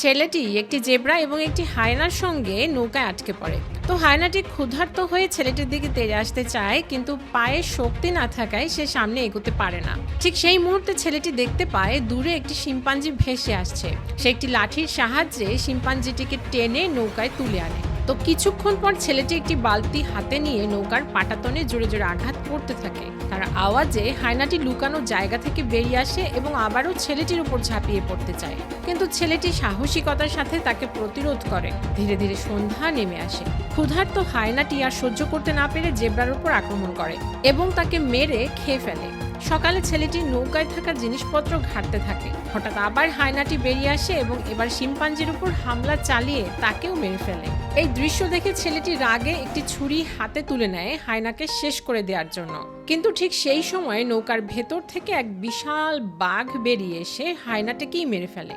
ছেলেটি একটি জেব্রা এবং একটি হায়নার সঙ্গে নৌকায় আটকে পড়ে। তো হায়নাটি ক্ষুধার্ত হয়ে ছেলেটির দিকে তেড়ে আসতে চায়, কিন্তু পায়ে শক্তি না থাকায় সে সামনে এগোতে পারে না। ঠিক সেই মুহূর্তে ছেলেটি দেখতে পায়, দূরে একটি শিম্পাঞ্জি ভেসে আসছে। সে একটি লাঠির সাহায্যে শিম্পাঞ্জিটিকে টেনে নৌকায় তুলে আনে। তো কিছুক্ষণ পর ছেলেটি একটি বালতি হাতে নিয়ে নৌকার পাটাতনে জোরে জোরে আঘাত করতে থাকে। আওয়াজে হায়নাটি লুকানো জায়গা থেকে বেরিয়ে আসে এবং আবারও ছেলেটির উপর ঝাঁপিয়ে পড়তে চায়। কিন্তু ছেলেটি সাহসিকতার সাথে তাকে প্রতিরোধ করে। ধীরে ধীরে সন্ধ্যা নেমে আসে। ক্ষুধার্ত হায়নাটি আর সহ্য করতে না পেরে জেব্রার উপর আক্রমণ করে এবং তাকে মেরে খেয়ে ফেলে। সকালে ছেলেটি নৌকায় থাকা জিনিসপত্র ঘাটতে থাকে। হঠাৎ আবার হায়নাটি বেরিয়ে আসে এবং এবার শিম্পাঞ্জির উপর হামলা চালিয়ে তাকেও মেরে ফেলে। এই দৃশ্য দেখে ছেলেটি রাগে একটি ছুরি হাতে তুলে নেয় হায়নাকে শেষ করে দেওয়ার জন্য। কিন্তু ঠিক সেই সময় নৌকার ভেতর থেকে এক বিশাল বাঘ বেরিয়ে এসে হায়নাটাকেই মেরে ফেলে।